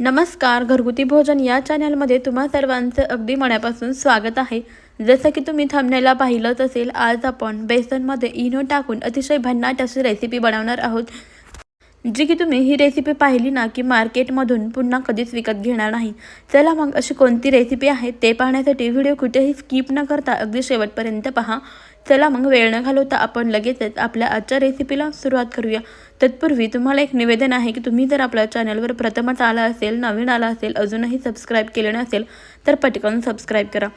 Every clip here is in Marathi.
नमस्कार घरगुती भोजन या चॅनलमध्ये तुम्हा सर्वांचं अगदी मनापासून स्वागत आहे. जसं की तुम्ही थंबनेला पाहिलंच असेल आज आपण बेसनमध्ये इनो टाकून अतिशय भन्नाट अशी रेसिपी बनवणार आहोत. जी की तुम्ही ही रेसिपी पाहिली ना की मार्केटमधून पुन्हा कधीच विकत घेणार नाही. चला मग अशी कोणती रेसिपी आहे ते पाहण्यासाठी व्हिडिओ कुठेही स्किप न करता अगदी शेवटपर्यंत पहा. चला मग वेळ न घालवता आपण लगेचच आपल्या आजच्या रेसिपीला सुरुवात करूया. तत्पूर्वी तुम्हाला एक निवेदन आहे की तुम्ही जर आपल्या चॅनलवर प्रथमच आला असेल नवीन आला असेल अजूनही सबस्क्राईब केले नसेल तर पटकन सबस्क्राईब करा.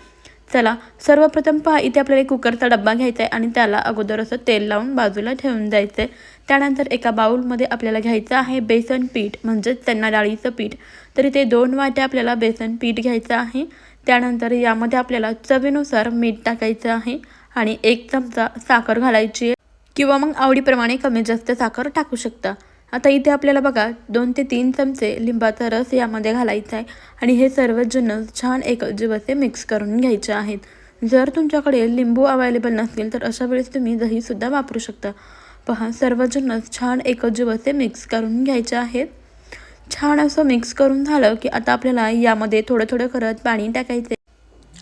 चला सर्वप्रथम पहा इथे आपल्याला एक कुकरचा डब्बा घ्यायचा आहे आणि त्याला अगोदर असं तेल लावून बाजूला ठेवून द्यायचं आहे त्यानंतर एका बाऊलमध्ये आपल्याला घ्यायचं आहे बेसन पीठ म्हणजेच त्यांना डाळीचं पीठ. तर इथे दोन वाट्या आपल्याला बेसन पीठ घ्यायचं आहे. त्यानंतर यामध्ये आपल्याला चवीनुसार मीठ टाकायचं आहे आणि एक चमचा साखर घालायची आहे. किंवा मग आवडीप्रमाणे कमी जास्त साखर टाकू शकता. आता इथे आपल्याला बघा दोन ते तीन चमचे लिंबाचा रस यामध्ये घालायचा आहे आणि हे सर्व जिन्नस छान एकजीव असे मिक्स करून घ्यायचे आहेत. जर तुमच्याकडे लिंबू अवेलेबल नसतील तर अशा वेळेस तुम्ही दहीसुद्धा वापरू शकता. पहा सर्व जिन्नस छान एकजीव असे मिक्स करून घ्यायचे आहेत. छान असं मिक्स करून झालं की आता आपल्याला यामध्ये थोडं थोडं करत पाणी टाकायचे.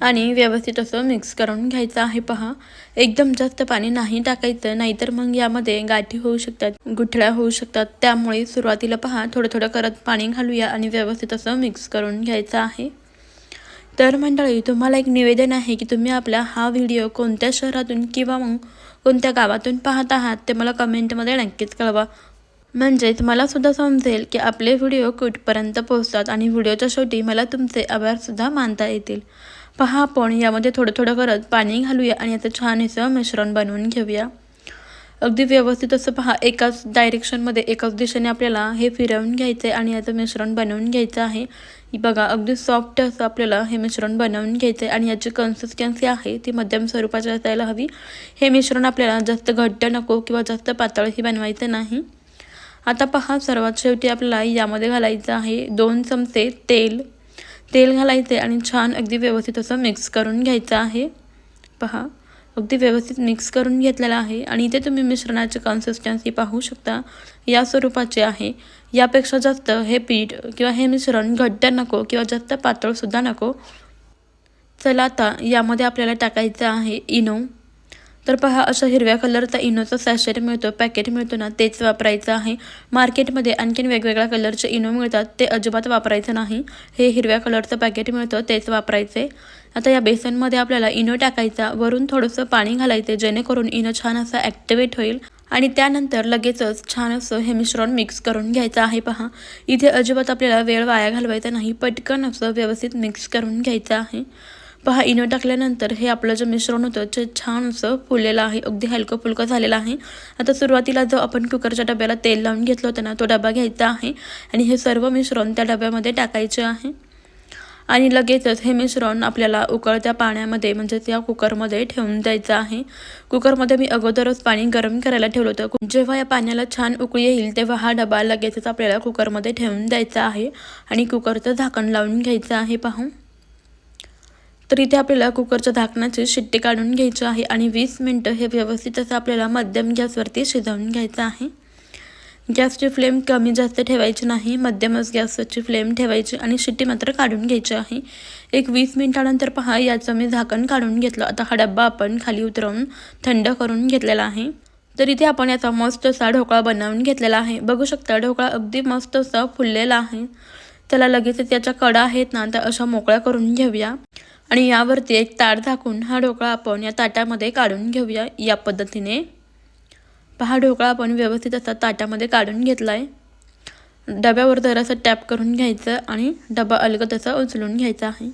आणि व्यवस्थित असं मिक्स करून घ्यायचं आहे. पहा एकदम जास्त पाणी नाही टाकायचं नाहीतर मग यामध्ये गाठी होऊ शकतात गुठळ्या होऊ शकतात. त्यामुळे सुरुवातीला पहा थोडं थोडं करत पाणी घालूया आणि व्यवस्थित असं मिक्स करून घ्यायचं आहे. तर मंडळी तुम्हाला एक निवेदन आहे की तुम्ही आपला हा व्हिडिओ कोणत्या शहरातून किंवा मग कोणत्या गावातून पाहत आहात ते मला कमेंटमध्ये नक्कीच कळवा. म्हणजेच मला सुद्धा समजेल की आपले व्हिडिओ कुठपर्यंत पोहोचतात आणि व्हिडिओच्या शेवटी मला तुमचे आभारसुद्धा मानता येतील. पहा आपण यामध्ये थोडं थोडं करत पाणी घालूया आणि याचं छान असं मिश्रण बनवून घेऊया. अगदी व्यवस्थित असं पहा एकाच डायरेक्शनमध्ये एकाच दिशेने आपल्याला हे फिरवून घ्यायचं आहे आणि याचं मिश्रण बनवून घ्यायचं आहे. बघा अगदी सॉफ्ट असं आपल्याला हे मिश्रण बनवून घ्यायचं आहे आणि याची कन्सिस्टन्सी आहे ती मध्यम स्वरूपाची असायला हवी. हे मिश्रण आपल्याला जास्त घट्ट नको किंवा जास्त पातळही बनवायचं नाही. आता पहा सर्वात शेवटी आपल्याला यामध्ये घालायचं आहे दोन चमचे तेल. तेल घालायचे आणि छान अगदी व्यवस्थित असं मिक्स करून घ्यायचं आहे. पहा अगदी व्यवस्थित मिक्स करून घेतलेलं आहे आणि इथे तुम्ही मिश्रणाची कन्सिस्टन्सी पाहू शकता. या स्वरूपाचे आहे. यापेक्षा जास्त हे पीठ किंवा हे मिश्रण घट्ट नको किंवा जास्त पातळसुद्धा नको. चला आता यामध्ये आपल्याला टाकायचं आहे इनो. तर पहा अशा हिरव्या कलरचा इनोचा सॅशेट मिळतो पॅकेट मिळतो ना तेच वापरायचं आहे. मार्केटमध्ये आणखीन वेगवेगळ्या कलरचे इनो मिळतात ते अजिबात वापरायचं नाही. हे हिरव्या कलरचं पॅकेट मिळतं तेच वापरायचे. आता या बेसनमध्ये आपल्याला इनो टाकायचा वरून थोडंसं पाणी घालायचं जेणेकरून इनो छान असं ॲक्टिवेट होईल. आणि त्यानंतर लगेचच छान असं हे मिश्रण मिक्स करून घ्यायचं आहे पहा. इथे अजिबात आपल्याला वेळ वाया घालवायचा नाही पटकन असं व्यवस्थित मिक्स करून घ्यायचं आहे. पहा इनो टाकल्यानंतर हे आपलं जे मिश्रण होतं ते छान असं फुललेलं आहे. अगदी हलकं फुलकं झालेलं आहे. आता सुरुवातीला जो आपण कुकरच्या डब्याला तेल लावून घेतलं होतं ना तो डबा घ्यायचा आहे. आणि हे सर्व मिश्रण त्या डब्यामध्ये टाकायचे आहे. आणि लगेचच हे मिश्रण आपल्याला उकळत्या पाण्यामध्ये म्हणजे त्या कुकरमध्ये ठेवून द्यायचं आहे. कुकरमध्ये मी अगोदरच पाणी गरम करायला ठेवलं होतं. जेव्हा या पाण्याला छान उकळी येईल तेव्हा हा डबा लगेचच आपल्याला कुकरमध्ये ठेवून द्यायचा आहे. आणि कुकरचं झाकण लावून घ्यायचं आहे पाहून तर इथे आपल्याला कुकरच्या झाकणाची शिट्टी काढून घ्यायची आहे आणि वीस मिनटं हे व्यवस्थित असं आपल्याला मध्यम गॅसवरती शिजवून घ्यायचं आहे. गॅसची फ्लेम कमी जास्त ठेवायची नाही मध्यमच गॅसवरची फ्लेम ठेवायची आणि शिट्टी मात्र काढून घ्यायची आहे. एक वीस मिनिटानंतर पहा याचं मी झाकण काढून घेतलं. आता हा डब्बा आपण खाली उतरवून थंड करून घेतलेला आहे. तर इथे आपण याचा मस्त असा ढोकळा बनवून घेतलेला आहे. बघू शकता ढोकळा अगदी मस्त असा फुललेला आहे. त्याला लगेचच याच्या कडा आहेत ना त्या अशा मोकळ्या करून घेऊया. आणि यावरती एक ताट झाकून हा ढोकळा आपण या ताटामध्ये काढून घेऊया या पद्धतीने. हा ढोकळा आपण व्यवस्थित असा ताटामध्ये काढून घेतला आहे डब्यावर जरासं टॅप करून घ्यायचं आणि डबा अलगद असा उचलून घ्यायचा आहे.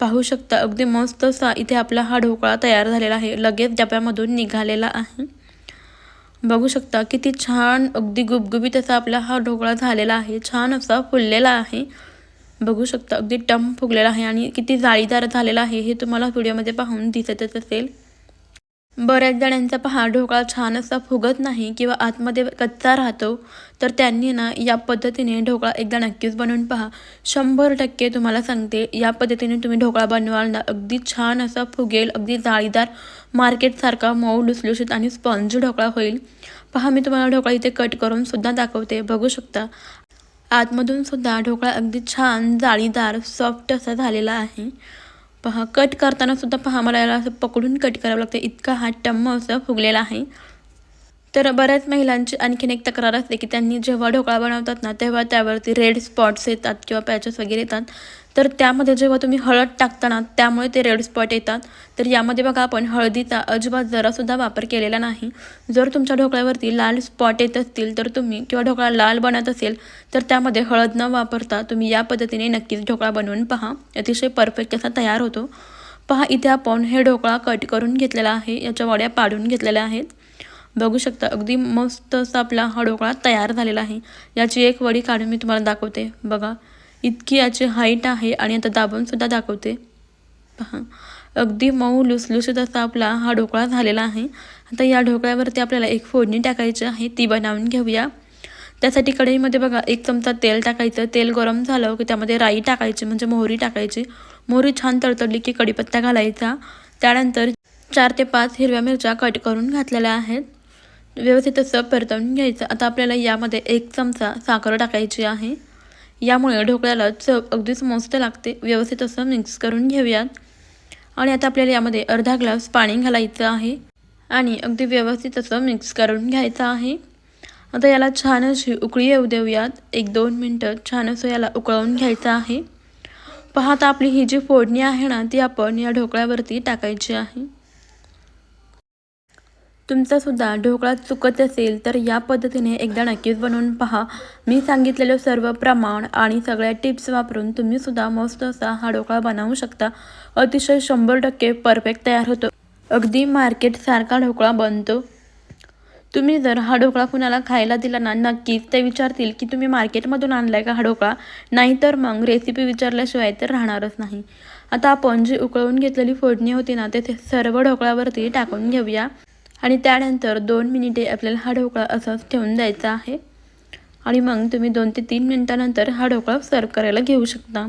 पाहू शकता अगदी मस्त असा इथे आपला हा ढोकळा तयार झालेला आहे. लगेच डब्यामधून निघालेला आहे. बघू शकता किती छान अगदी गुबगुबीत असा आपला हा ढोकळा झालेला आहे. छान असा फुललेला आहे. बघू शकता. अगदी टम फुगलेला आहे आणि किती जाळीदार झालेला आहे हे तुम्हाला व्हिडिओमध्ये पाहून दिसतच असेल. बऱ्याच जणांचा पहा ढोकळा छान असा फुगत नाही किंवा आतमध्ये कच्चा राहतो तर त्यांनी ना या पद्धतीने ढोकळा एकदा नक्कीच बनवून पहा. शंभर टक्के तुम्हाला सांगते या पद्धतीने तुम्ही ढोकळा बनवाल ना अगदी छान असा फुगेल अगदी जाळीदार मार्केटसारखा मऊ लुसलुशीत आणि स्पॉन्ज ढोकळा होईल. पहा मी तुम्हाला ढोकळा इथे कट करून सुद्धा दाखवते. बघू शकता आतमधून सुद्धा ढोकळा अगदी छान जाळीदार सॉफ्ट असा झालेला आहे. पहा कट करताना सुद्धा पहा मला याला असं पकडून कट करावं लागतं इतका हा टम्म असं फुगलेला आहे. तर बऱ्याच महिलांची आणखीन एक तक्रार असते की त्यांनी जेव्हा ढोकळा बनवतात ना तेव्हा त्यावरती रेड स्पॉट्स येतात किंवा पॅचेस वगैरे येतात. तर त्यामध्ये जेव्हा तुम्ही हळद टाकता ना त्यामुळे ते रेड स्पॉट येतात. तर यामध्ये बघा आपण हळदीचा अजिबात जरासुद्धा वापर केलेला नाही. जर तुमच्या ढोकळ्यावरती लाल स्पॉट येत असतील तर तुम्ही किंवा ढोकळा लाल बनत असेल तर त्यामध्ये हळद न वापरता तुम्ही या पद्धतीने नक्कीच ढोकळा बनवून पहा. अतिशय परफेक्ट असा तयार होतो. पहा इथे आपण हे ढोकळा कट करून घेतलेला आहे. याच्या वड्या पाडून घेतलेल्या आहेत. बघू शकता अगदी मस्त असा आपला हा ढोकळा तयार झालेला आहे. याची एक वडी काढून मी तुम्हाला दाखवते. बघा इतकी याची हाईट आहे आणि आता दाबूनसुद्धा दाखवते. पहा. अगदी मऊ लुसलुसत असा आपला हा ढोकळा झालेला आहे. आता या ढोकळ्यावरती आपल्याला एक फोडणी टाकायची आहे. ती बनवून घेऊया. त्यासाठी कढईमध्ये बघा एक चमचा तेल टाकायचं. तेल गरम झालं की त्यामध्ये राई टाकायची म्हणजे मोहरी टाकायची. मोहरी छान तडतडली की कढीपत्ता घालायचा. त्यानंतर चार ते पाच हिरव्या मिरच्या कट करून घातलेल्या आहेत. व्यवस्थित असं परतवून घ्यायचं. आता आपल्याला यामध्ये एक चमचा साखर टाकायची आहे. यामुळे ढोकळ्याला चव अगदीच मस्त लागते. व्यवस्थित असं मिक्स करून घेऊयात. आणि आता आपल्याला यामध्ये अर्धा ग्लास पाणी घालायचं आहे. आणि अगदी व्यवस्थित असं मिक्स करून घ्यायचं आहे. आता याला छान अशी उकळी येऊ देऊयात. एक दोन मिनटं छान असं याला उकळवून घ्यायचं आहे. पाहता आपली ही जी फोडणी आहे ना ती आपण या ढोकळ्यावरती टाकायची आहे. तुमचासुद्धा ढोकळा चुकत असेल तर या पद्धतीने एकदा नक्कीच बनवून पहा. मी सांगितलेलं सर्व प्रमाण आणि सगळ्या टिप्स वापरून तुम्हीसुद्धा मस्त असा हा ढोकळा बनवू शकता. अतिशय शंभर टक्के परफेक्ट तयार होतो. अगदी मार्केटसारखा ढोकळा बनतो. तुम्ही जर हा ढोकळा कुणाला खायला दिला ना नक्कीच ते विचारतील की तुम्ही मार्केटमधून आणलाय का हा ढोकळा? नाहीतर मग रेसिपी विचारल्याशिवाय तर राहणारच नाही. आता आपण जी उकळवून घेतलेली फोडणी होती ना ते सर्व ढोकळ्यावरती टाकून घेऊया. आणि त्यानंतर दोन मिनिटे आपल्याला हा ढोकळा असाच ठेवून द्यायचा आहे. आणि मग तुम्ही दोन ते तीन मिनटानंतर हा ढोकळा सर्व करायला घेऊ शकता.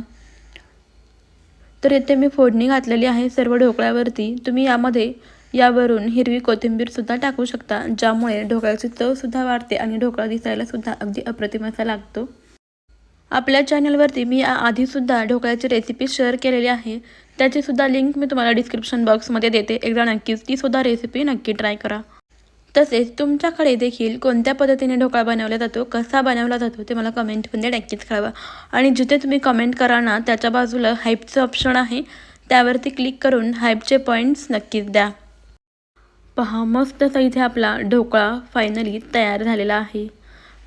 तर येथे मी फोडणी घातलेली आहे. सर्व ढोकळ्यावरती तुम्ही यामध्ये यावरून हिरवी कोथिंबीरसुद्धा टाकू शकता ज्यामुळे ढोकळ्याची चवसुद्धा वाढते आणि ढोकळा दिसायलासुद्धा अगदी अप्रतिम असा लागतो. आपल्या चॅनलवरती मी आधीसुद्धा ढोकळ्याची रेसिपी शेअर केलेली आहे. त्याचीसुद्धा लिंक मी तुम्हाला डिस्क्रिप्शन बॉक्समध्ये देते. एकदा नक्कीच तीसुद्धा रेसिपी नक्की ट्राय करा. तसेच तुमच्याकडे देखील कोणत्या पद्धतीने ढोकळा बनवला जातो कसा बनवला जातो ते मला कमेंटमध्ये नक्कीच कळवा. आणि जिथे तुम्ही कमेंट करा ना त्याच्या बाजूला हाईपचं ऑप्शन आहे. त्यावरती क्लिक करून हाईपचे पॉईंट्स नक्कीच द्या. पहा मस्त असा इथे आपला ढोकळा फायनली तयार झालेला आहे.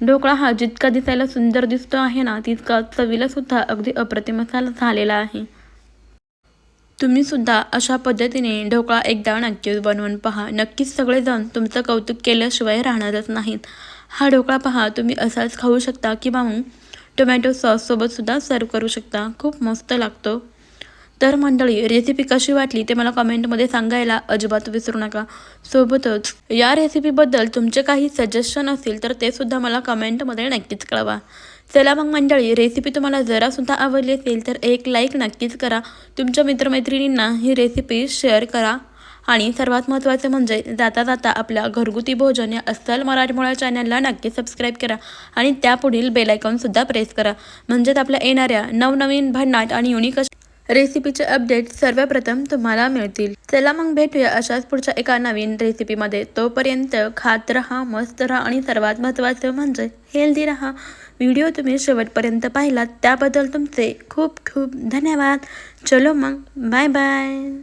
ढोकळा हा जितका दिसायला सुंदर दिसतो आहे ना तितका चवीलासुद्धा अगदी अप्रतिम असा झालेला आहे. तुम्ही सुद्धा अशा पद्धतीने ढोकळा एकदा नक्कीच बनवून पहा. नक्कीच सगळेजण तुमचं कौतुक केल्याशिवाय राहणारच नाहीत. हा ढोकळा पहा तुम्ही असाच खाऊ शकता किंवा मग टोमॅटो सॉससोबतसुद्धा सर्व करू शकता. खूप मस्त लागतो. तर मंडळी रेसिपी कशी वाटली ते मला कमेंटमध्ये सांगायला अजिबात विसरू नका. सोबतच या रेसिपीबद्दल तुमचे काही सजेशन असेल तर ते सुद्धा मला कमेंटमध्ये नक्कीच कळवा. चला मग मंडळी रेसिपी तुम्हाला जरासुद्धा आवडली असेल तर एक लाईक नक्कीच करा. तुमच्या मित्रमैत्रिणींना ही रेसिपी शेअर करा. आणि सर्वात महत्त्वाचं म्हणजे जाता जाता आपल्या घरगुती भोजन या अस्सल मराठमोळा चॅनलला नक्की सबस्क्राईब करा. आणि त्यापुढील बेलायकॉनसुद्धा प्रेस करा. म्हणजेच आपल्या येणाऱ्या नवनवीन भन्नाट आणि युनिक रेसिपीचे अपडेट सर्वप्रथम तुम्हाला मिळतील. चला मग भेटूया अशाच पुढच्या एका नवीन रेसिपीमध्ये तोपर्यंत खात राहा मस्त राहा आणि सर्वात महत्त्वाचं म्हणजे हेल्दी राहा. व्हिडिओ तुम्ही शेवटपर्यंत पाहिलात त्याबद्दल तुमचे खूप खूप धन्यवाद. चलो मग बाय बाय